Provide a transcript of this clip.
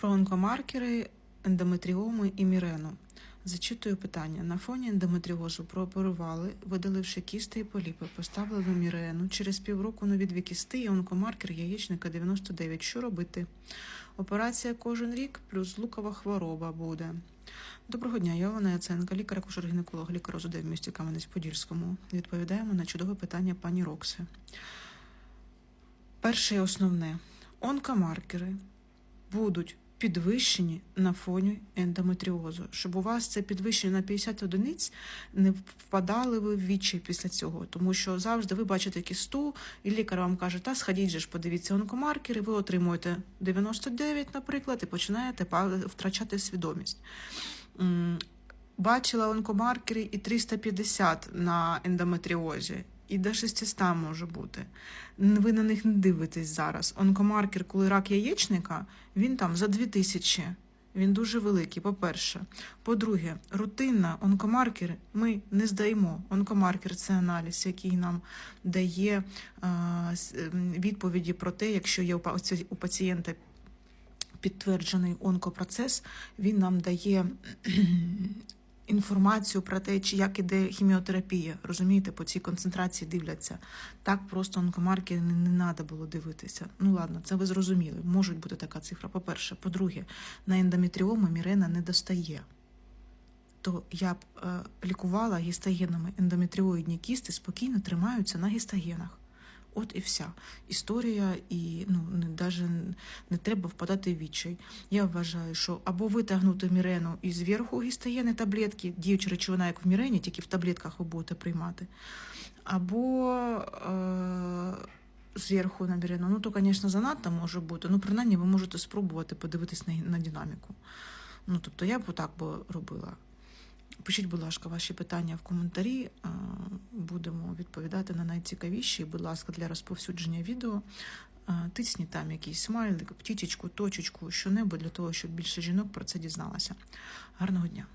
Про онкомаркери, ендометріоми і мірену. Зачитую питання. На фоні ендометріозу прооперували, видаливши кісти і поліпи, поставили мірену. Через півроку нові кісти і онкомаркер яєчника 99. Що робити? Операція кожен рік плюс лукова хвороба буде. Доброго дня, я Олена Яценка, лікар акушер гінеколог лікар ОЗД в місті Кам'янець-Подільському. Відповідаємо на чудове питання пані Рокси. Перше і основне. Онкомаркери будуть підвищені на фоні ендометріозу, щоб у вас це підвищення на 50 одиниць не впадали ви в відчай після цього, тому що завжди ви бачите кісту, і лікар вам каже, та сходіть же ж, подивіться онкомаркери, ви отримуєте 99, наприклад, і починаєте втрачати свідомість. Бачила онкомаркери і 350 на ендометріозі, і до 600 може бути. Ви на них не дивитесь зараз. Онкомаркер, коли рак яєчника, він там за 2000. Він дуже великий, по-перше. По-друге, рутинна онкомаркер ми не здаємо. Онкомаркер це аналіз, який нам дає ем, відповіді про те, якщо є у пацієнта підтверджений онкопроцес, він нам дає інформацію про те, чи як іде хіміотерапія. Розумієте, по цій концентрації дивляться. Так просто онкомаркери не, треба було дивитися. Ну ладно, це ви зрозуміли. Може бути така цифра. По-перше, по-друге, на ендометріоми мірена не достає. То я б е, лікувала гістогенами ендометріоїдні кісти, спокійно тримаються на гістогенах. От і вся історія, і ну не даже не треба впадати в відчай. Я вважаю, що або витягнути мірену із зверху гістогени таблетки, діюча речовина, як в мірені, тільки в таблетках ви будете приймати, або е- зверху на мірену. Ну то, звісно, занадто може бути. Ну, принаймні, ви можете спробувати подивитись на, на динаміку. Ну, тобто, я б отак би робила. Пишіть, будь ласка, ваші питання в коментарі. Е, Будемо відповідати на найцікавіші. Будь ласка, для розповсюдження відео Тисні тисніть там якийсь смайлик, птічечку, точечку, що-небудь для того, щоб більше жінок про це дізналося. Гарного дня!